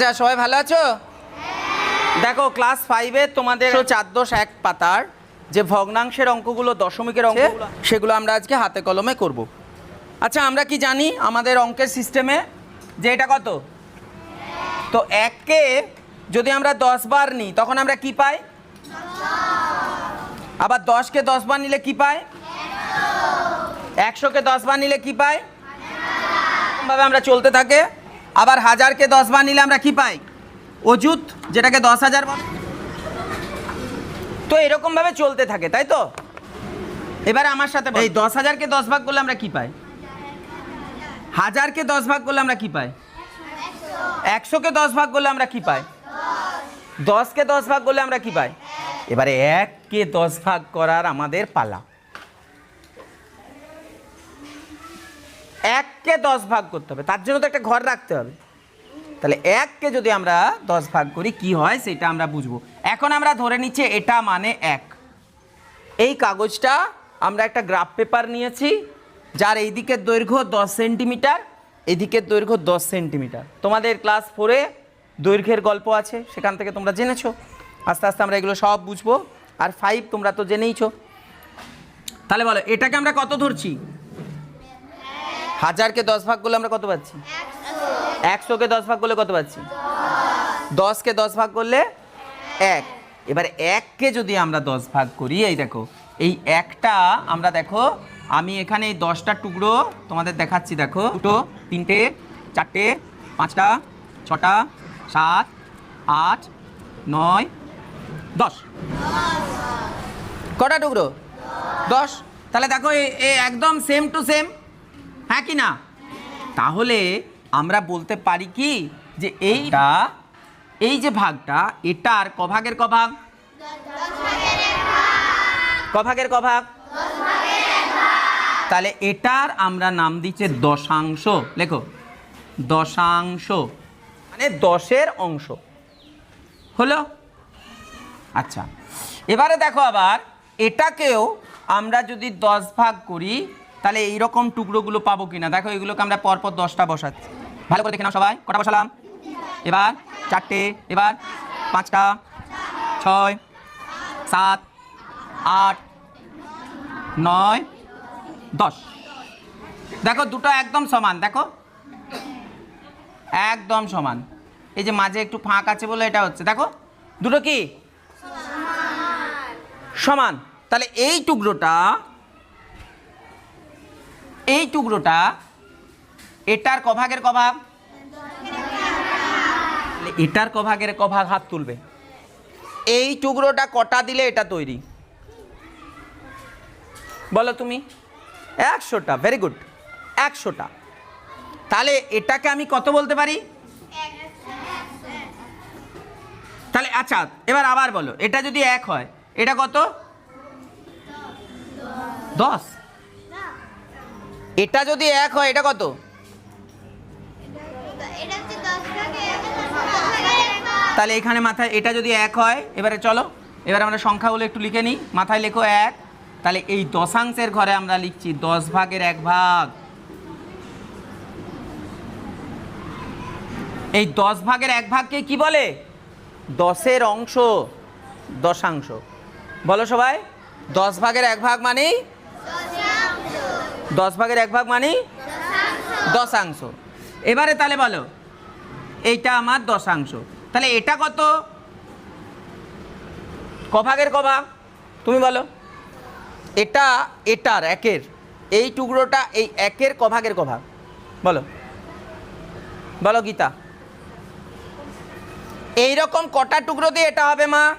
আচ্ছা সবাই ভালো আছো? দেখো ক্লাস ফাইভে তোমাদের চার দশ এক পাতার যে ভগ্নাংশের অঙ্কগুলো দশমিকের অঙ্কগুলো সেগুলো আমরা আজকে হাতে কলমে করব। আচ্ছা আমরা কি জানি আমাদের অঙ্কের সিস্টেমে যে এটা কত? তো এককে যদি আমরা দশ বার নিই তখন আমরা কি পাই? আবার দশকে দশ বার নিলে কি পাই? একশোকে দশ বার নিলে কি পাই? ভাবে আমরা চলতে থাকে। আবার হাজারকে দশ বার নিলে আমরা কি পাই? অজুত যেটাকে দশ হাজার বলে। তো এরকম ভাবে চলতে থাকে, তাই তো? এবারে আমার সাথে। এই দশ হাজারকে দশ ভাগ করলে আমরা কি পাই? হাজারকে দশ ভাগ করলে আমরা কি পাই? একশোকে দশ ভাগ করলে আমরা কি পাই? দশকে দশ ভাগ করলে আমরা কি পাই? এবারে এককে দশ ভাগ করার আমাদের পালা। এককে দশ ভাগ করতে হবে। তার জন্য তো একটা ঘর রাখতে হবে। তাহলে এককে যদি আমরা দশ ভাগ করি, কি হয় সেটা আমরা বুঝব। এখন আমরা ধরে নিচ্ছি এটা মানে এক। এই কাগজটা আমরা একটা গ্রাফ পেপার নিয়েছি, যার এই দিকের দৈর্ঘ্য দশ সেন্টিমিটার এদিকের দৈর্ঘ্য দশ সেন্টিমিটার তোমাদের ক্লাস ফোরে দৈর্ঘ্যের গল্প আছে, সেখান থেকে তোমরা জেনেছো। আস্তে আস্তে আমরা এগুলো সব বুঝব। আর ফাইভ তোমরা তো জেনেইছো। তাহলে বলো, এটাকে আমরা কত ধরছি? হাজারকে দশ ভাগ করলে আমরা কত পাচ্ছি? একশোকে দশ ভাগ করলে কত পাচ্ছি? দশকে দশ ভাগ করলে এক। এবার এককে যদি আমরা দশ ভাগ করি, এই দেখো, এই একটা আমরা দেখো, আমি এখানে এই দশটা টুকরো তোমাদের দেখাচ্ছি, দেখো, দুটো, তিনটে, চারটে, পাঁচটা, ছটা, সাত, আট, নয়, দশ। কটা টুকরো? দশ। তাহলে দেখো একদম সেম টু সেম হ্যাঁ কি না? তাহলে আমরা বলতে পারি কি যে এইটা এই যে ভাগটা এটার কভাগের কভাগ কভাগের কভাগ তাহলে এটার আমরা নাম দিচ্ছে দশাংশ। লেখো দশাংশ। মানে দশের অংশ। হলো? আচ্ছা এবারে দেখো আবার এটাকেও আমরা যদি দশ ভাগ করি তাহলে এইরকম টুকরোগুলো পাবো কিনা? দেখো, এগুলোকে আমরা পরপর দশটা বসাচ্ছি। ভালো করে দেখে নাও সবাই। কটা বসালাম? এবার চারটে, এবার পাঁচটা, ছয়, সাত, আট, নয়, দশ। দেখো, দুটো একদম সমান, দেখো। একদম সমান। এই যে মাঝে একটু ফাঁক আছে বলে এটা হচ্ছে। দেখো, দুটো কি? সমান। তাহলে এই টুকরোটা এই টুকরোটা, এটার কভাগের কভাগ? এটার কভাগের কভাগ হাত তুলবে। এই টুকরোটা কটা দিলে এটা তৈরি? বলো তুমি। একশোটা ভেরি গুড একশোটা। তাহলে এটাকে আমি কত বলতে পারি? তাহলে আচ্ছা এবার আবার বলো, এটা যদি এক হয়, এটা কত? দশ। এটা যদি এক হয় এটা কত? তাহলে এখানে মাথায় এটা যদি এক হয় এবারে চলো। এবার আমরা সংখ্যাগুলো একটু লিখে নিই। মাথায় লেখো এক। তাহলে এই দশাংশের ঘরে আমরা লিখছি দশ ভাগের এক ভাগ। এই দশ ভাগের এক ভাগকে কি বলে? দশের অংশ দশাংশ। বলো সবাই। দশ ভাগের এক ভাগ মানেই দশ ভাগের এক ভাগ মানে? দশাংশ। এবারে তাহলে বলো, এইটা আমার দশাংশ। তাহলে এটা কত? কভাগের কভাগ তুমি বলো। এটা, এটার, একের। এই টুকরোটা, এই একের কভাগের কভাগ বলো। বলো গীতা। এই রকম কটা টুকরো দিয়ে এটা হবে, মা?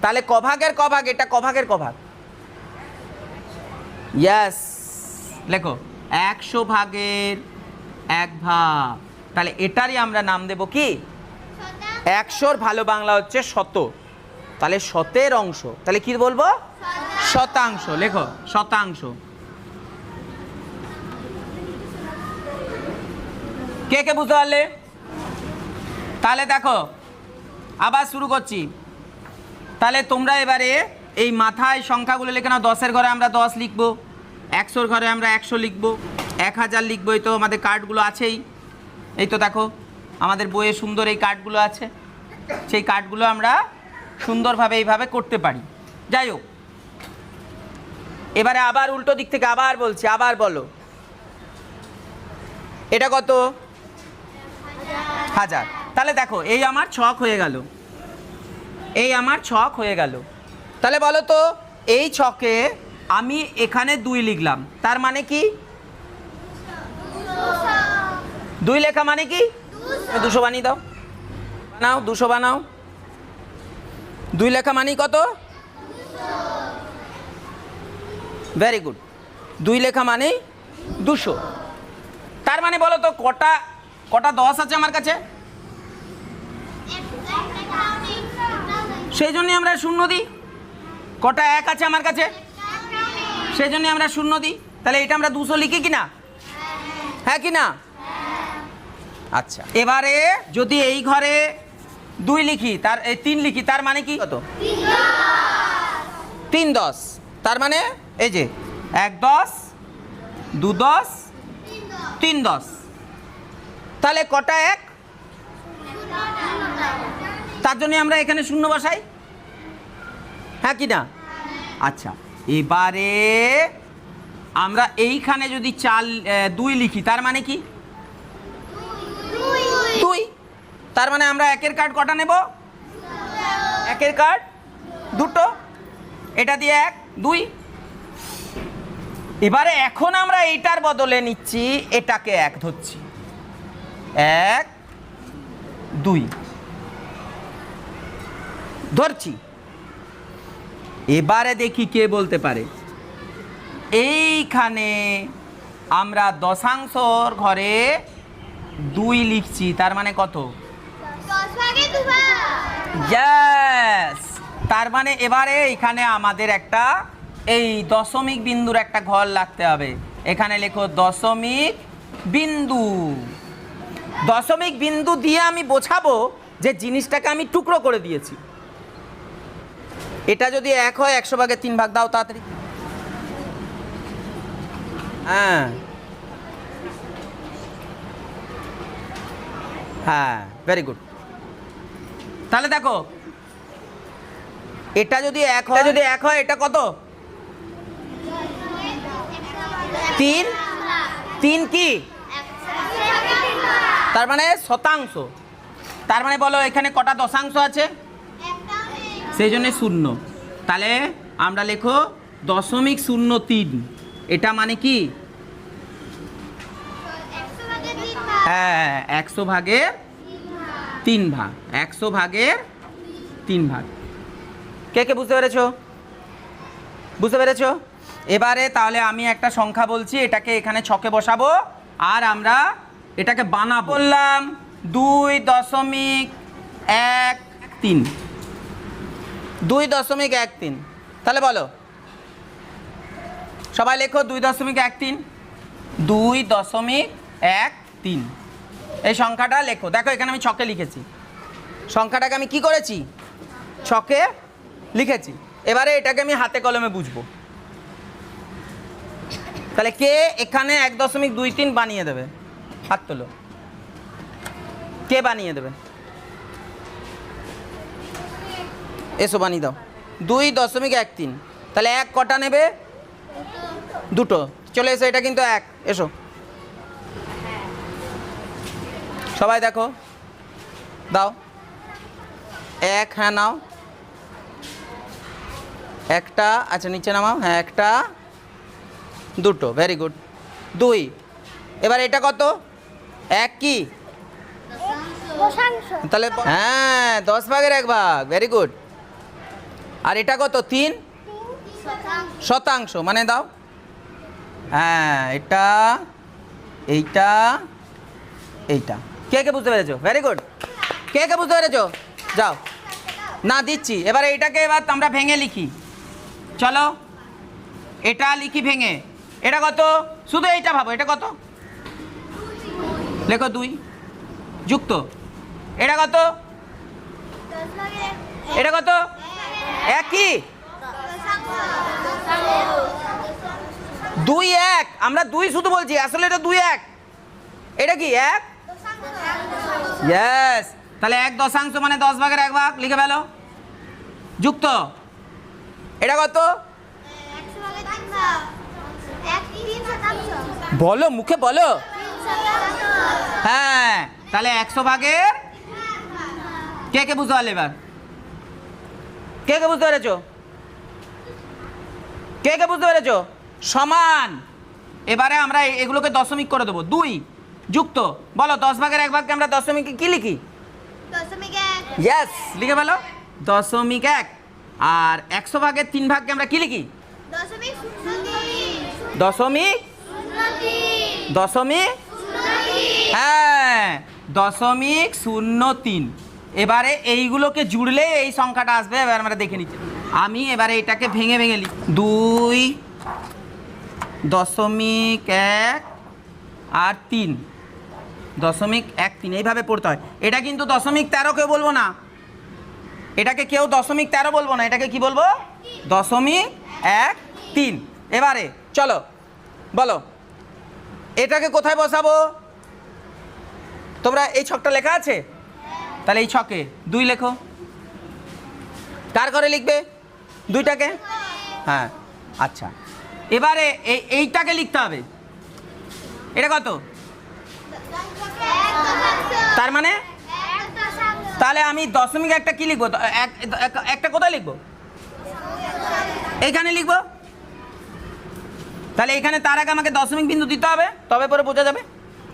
তাহলে কভাগের কভাগ এটা কভাগের কভাগ ইয়াস লেখো একশো ভাগের এক ভাগ। তাহলে এটারই আমরা নাম দেব কি? একশোর ভালো বাংলা হচ্ছে শত। তাহলে শতের অংশ। তাহলে কি বলব? শতাংশ লেখো শতাংশ। কে কে বুঝতে পারলে? তাহলে দেখো আবার শুরু করছি। তাহলে তোমরা এবারে এই মাথায় সংখ্যাগুলো লিখে নাও দশের ঘরে আমরা দশ লিখব। একশোর ঘরে আমরা একশো লিখব, এক হাজার লিখব, এই তো আমাদের কার্ডগুলো আছেই। এই তো দেখো, আমাদের বইয়ে সুন্দর এই কার্ডগুলো আছে। সেই কার্ডগুলো আমরা সুন্দরভাবে এইভাবে করতে পারি। যাই হোক, এবারে আবার উল্টো দিক থেকে আবার বলছি, আবার বলো। এটা কত? হাজার। তাহলে দেখো, এই আমার ছক হয়ে গেল। এই আমার ছক হয়ে গেল। তাহলে বলো তো, এই ছকে আমি এখানে দুই লিখলাম। তার মানে কি? দুই লেখা মানে কি? দুশো বানিয়ে দাও। বানাও, দুশো বানাও। দুই লেখা মানে কত? ভেরি গুড দুই লেখা মানে দুশো। তার মানে বলো তো, কটা কটা দশ আছে আমার কাছে? সেই জন্যই আমরা শূন্য দিই। কটা এক আছে আমার কাছে? সেই জন্যই আমরা শূন্য দিই? তাহলে এটা আমরা দুশো লিখি কি না হ্যাঁ কি না আচ্ছা। এবারে যদি এই ঘরে দুই লিখি, তার এই তিন লিখি, তার মানে কি? কত? তিন দশ। তার মানে এই যে এক দশ, দু দশ, তিন দশ। তাহলে কটা এক? তার জন্য আমরা এখানে শূন্য বসাই। হ্যাঁ কি না আচ্ছা। এবারে আমরা এইখানে যদি চাল দুই লিখি, তার মানে কি? দুই। তার মানে আমরা একের কার্ড কটা নেব? একের কার্ড দুটো। এটা দিয়ে এক, দুই। এবারে এখন আমরা এইটার বদলে নিচ্ছি, এটাকে এক ধরছি। এক, দুই। ধরছি। এবারে দেখি কে বলতে পারে। এইখানে আমরা দশাংশর ঘরে দুই লিখছি তার মানে কত? তার মানে এবারে এখানে আমাদের একটা এই দশমিক বিন্দুর একটা ঘর লাগতে হবে। এখানে লেখো দশমিক বিন্দু। দশমিক বিন্দু দিয়ে আমি বোঝাবো যে জিনিসটাকে আমি টুকরো করে দিয়েছি। এটা যদি এক হয় একশো ভাগে তিন ভাগ দাও তাড়াতাড়ি। হ্যাঁ। হ্যাঁ ভেরি গুড তাহলে দেখো এটা যদি এক হয় যদি এক হয় এটা কত? তিন? তিন কি? তার মানে শতাংশ। তার মানে বলো এখানে কটা দশাংশ আছে? সেই জন্যে শূন্য। তাহলে আমরা লেখো দশমিক শূন্য তিন। এটা মানে কি? হ্যাঁ একশো ভাগের তিন ভাগ। একশো ভাগের তিন ভাগ। কে কে, বুঝতে পেরেছ? বুঝতে পেরেছ? এবারে তাহলে আমি একটা সংখ্যা বলছি, এটাকে এখানে ছকে বসাবো, আর আমরা এটাকে বানাবো। বললাম দুই দশমিক এক তিন। দুই দশমিক এক তিন। তাহলে বলো। সবাই লেখো দুই দশমিক এক তিন। দুই দশমিক এক তিন। এই সংখ্যাটা লেখো। দেখো, এখানে আমি ছকে লিখেছি। সংখ্যাটাকে আমি কি করেছি? ছকে লিখেছি। এবারে এটাকে আমি হাতে কলমে বুঝব। তাহলে কে এখানে এক দশমিক দুই তিন বানিয়ে দেবে? হাত তোলো। কে বানিয়ে দেবে? এসো বানিয়ে দাও। দুই দশমিক এক তিন। তাহলে এক কটা নেবে? দুটো। চলে এসো এটা কিন্তু এক। এসো। সবাই দেখো। দাও। এক হ্যাঁ নাও। একটা আচ্ছা নিচে নামাও। হ্যাঁ একটা। দুটো। ভেরি গুড দুই। এবার এটা কত? এক কি? তাহলে হ্যাঁ দশ ভাগের এক ভাগ। ভেরি গুড আর এটা কত? তিন? শতাংশ। মানে দাও। হ্যাঁ এটা, এইটা এইটা। কে কে বুঝতে পেরেছ? ভেরি গুড কে কে বুঝতে পেরেছ? যাও। না, দিচ্ছি। এবার এইটাকে এবার আমরা ভেঙে লিখি। চলো। এটা লিখি ভেঙে। এটা কত? শুধু এইটা ভাবো। এটা কত? লেখো দুই। যুক্ত। এটা কত? এটা কত? একই? দুই এক। আমরা দুই শুধু বলছি, আসলে এটা দুই এক। এটা কি, এক? ইয়েস তাহলে এক দশাংশ মানে দশ ভাগের এক ভাগ, লিখে ফেলো। যুক্ত। এটা কত। বলো, মুখে বলো। হ্যাঁ তাহলে একশো ভাগের কে কে বুঝতে পারলে এবার? কে কে বুঝতে পেরেছ? কে কে বুঝতে পেরেছ? সমান। এবারে আমরা এগুলোকে দশমিক করে দেবো। দুই যুক্ত। বলো দশ ভাগের এক ভাগকে আমরা দশমিকে কি লিখি? দশমিক ইয়েস লিখে বলো দশমিক এক। আর একশো ভাগের তিন ভাগকে আমরা কি লিখি? দশমিক দশমিক হ্যাঁ দশমিক শূন্য তিন। এবারে এইগুলোকে জুড়লে এই সংখ্যাটা আসবে, এবার আমরা দেখে নিচ্ছি। আমি এবারে এটাকে ভেঙে ভেঙে লিখ। দুই দশমিক এক আর তিন। দশমিক এক তিন, এইভাবে পড়তে হয়। এটা কিন্তু দশমিক তেরো কেউ বলব না। এটাকে কেউ দশমিক তেরো বলব না, এটাকে কি বলব? দশমিক এক তিন। এবারে, চলো, বলো, এটাকে কোথায় বসাবো? তোমরা এই ছকটা লেখা আছে? তাহলে এই ছকে দুই লেখো। কার করে লিখবে? দুইটাকে? হ্যাঁ আচ্ছা। এবারে এই, এইটাকে লিখতে হবে। এটা কত? তার মানে? তাহলে আমি দশমিক একটা কি লিখব? এক- এক- একটা কোথায় লিখব? এইখানে লিখব। তাহলে এখানে তার আগে আমাকে দশমিক বিন্দু দিতে হবে, তবে পরে বোঝা যাবে।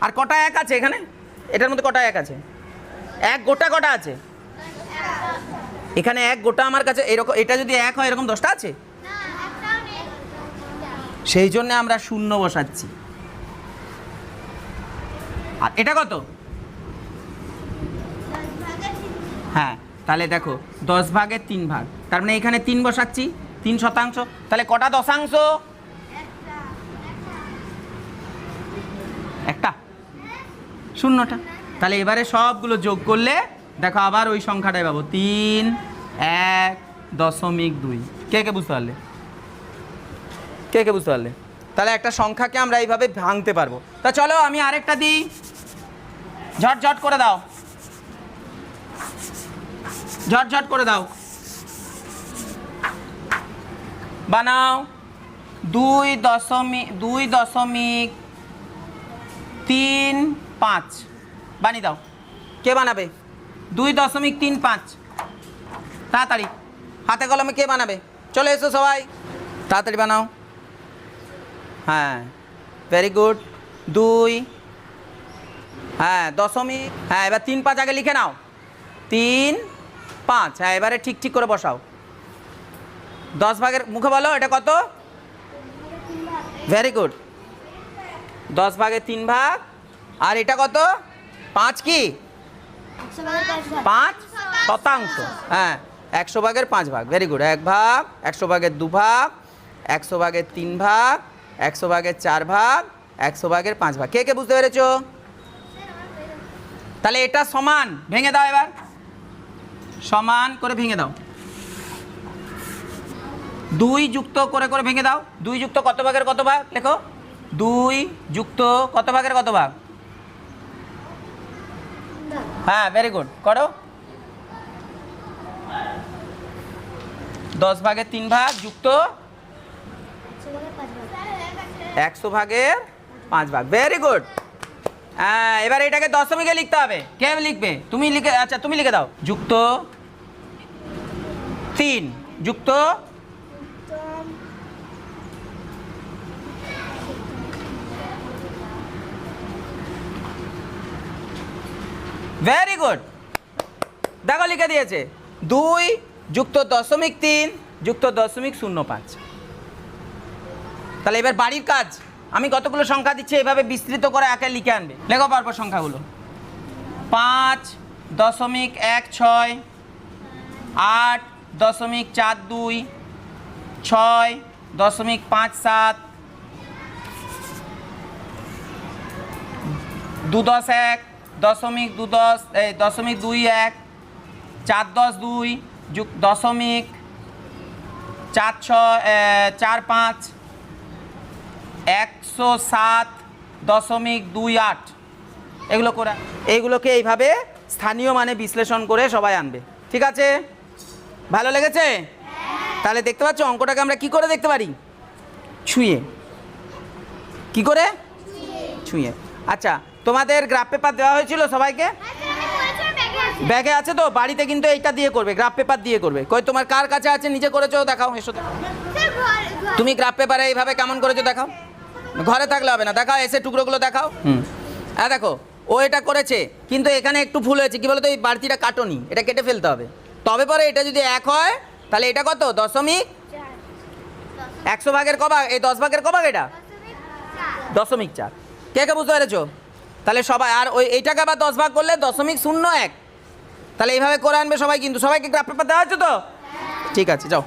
আর কটা এক আছে এখানে? এটার মধ্যে কটা এক আছে? এক গোটা কটা আছে এখানে এক গোটা আমার কাছে এরকম এটা যদি এক হয়, এরকম দশটা আছে। সেই জন্য আমরা শূন্য বসাচ্ছি আর এটা কত। হ্যাঁ তাহলে দেখো, দশ ভাগের তিন ভাগ তার মানে এখানে তিন বসাচ্ছি, তিন শতাংশ তাহলে কটা দশাংশ। একটা শূন্যটা তাহলে এবারে সবগুলো যোগ করলে, দেখো আবার ওই সংখ্যাটাই পাবো। তিন, এক, দশমিক দুই। কে কে বুঝতে পারলে? কে কে বুঝতে পারলে? তাহলে একটা সংখ্যাকে আমরা এইভাবে ভাঙতে পারব। তা চলো আমি আরেকটা দিই। ঝট ঝট করে দাও। ঝট ঝট করে দাও। বানাও। দুই দশমিক দুই দশমিক তিন পাঁচ। বানিয়ে দাও। কে বানাবে? দুই দশমিক তিন পাঁচ। তাড়াতাড়ি। হাতে কলমে কে বানাবে? চলে এসো সবাই। তাড়াতাড়ি বানাও। হ্যাঁ ভেরি গুড দুই। হ্যাঁ দশমিক। হ্যাঁ এবার তিন পাঁচ আগে লিখে নাও। তিন, পাঁচ। হ্যাঁ এবারে ঠিক ঠিক করে বসাও। দশ ভাগের মুখে বলো, এটা কত? ভেরি গুড দশ ভাগে তিন ভাগ। আর এটা কত? পাঁচ কি? পাঁচ? শতাংশ। হ্যাঁ একশো ভাগের পাঁচ ভাগ ভেরি গুড এক ভাগ, একশো ভাগের দু ভাগ, একশো ভাগের তিন ভাগ, একশো ভাগের চার ভাগ, একশো ভাগের পাঁচ ভাগ। কে কে বুঝতে পেরেছ? তাহলে এটা সমান, ভেঙে দাও এবার। সমান করে ভেঙে দাও। দুই যুক্ত করে করে ভেঙে দাও। দুই যুক্ত কত ভাগের কত ভাগ? লেখো। দুই যুক্ত কত ভাগের কত ভাগ? হ্যাঁ ভেরি গুড করো। দশ ভাগের তিন ভাগ যুক্ত একশো ভাগের পাঁচ। ভাগ। ভেরি গুড হ্যাঁ এবার এটাকে দশমিকে লিখতে হবে। কে লিখবে? তুমি লিখে আচ্ছা তুমি লিখে দাও। যুক্ত তিন। যুক্ত ভেরি গুড দেখো লিখে দিয়েছে। দুই যুক্ত দশমিক তিন যুক্ত দশমিক শূন্য পাঁচ। তাহলে এবার বাড়ির কাজ। আমি কতগুলো সংখ্যা দিচ্ছি এভাবে বিস্তৃত করে একে লিখে আনবে। লেখো পরপর সংখ্যাগুলো। পাঁচ দশমিক এক ছয়, আট দশমিক চার দুই, ছয় দশমিক পাঁচ সাত, দু দশ এক দশমিক দু দশ এই দশমিক দুই এক চার দশ দুই দশমিক চার এ, চার পাঁচ একশো সাত দশমিক দুই আট। এগুলো করে এইগুলোকে এইভাবে স্থানীয় মানে বিশ্লেষণ করে সবাই আনবে। ঠিক আছে? ভালো লেগেছে? তাহলে দেখতে পাচ্ছ অঙ্কটাকে আমরা কি করে দেখতে পারি? ছুঁয়ে। কি করে? ছুঁয়ে। আচ্ছা তোমাদের গ্রাফ পেপার দেওয়া হয়েছিল সবাইকে? ব্যাগে আছে তো বাড়িতে কিন্তু এইটা দিয়ে করবে গ্রাফ পেপার দিয়ে করবে। কই তোমার কার কাছে আছে? নিজে করেছ দেখাও এসো তুমি গ্রাফ পেপারে এইভাবে কেমন করেছ দেখাও। ঘরে থাকলে হবে না দেখাও এসে টুকরোগুলো দেখাও। হুম। হ্যাঁ দেখো ও এটা করেছে কিন্তু এখানে একটু ভুল হয়েছে কি বলতো এই বাড়তিটা কাটনি এটা কেটে ফেলতে হবে। তবে পরে এটা যদি এক হয় তাহলে এটা কত? দশমিক? একশো ভাগের কভাগ এই দশ ভাগের কভাগ এটা? দশমিক চার। কে কে বুঝতে পেরেছ? তাহলে সবাই আর ওই এইটাকে আবার দশ ভাগ করলে দশমিক শূন্য এক। তাহলে এইভাবে করে আনবে সবাই কিন্তু। সবাইকে গ্রাফ পেপার দেওয়া হচ্ছে তো? ঠিক আছে যাও।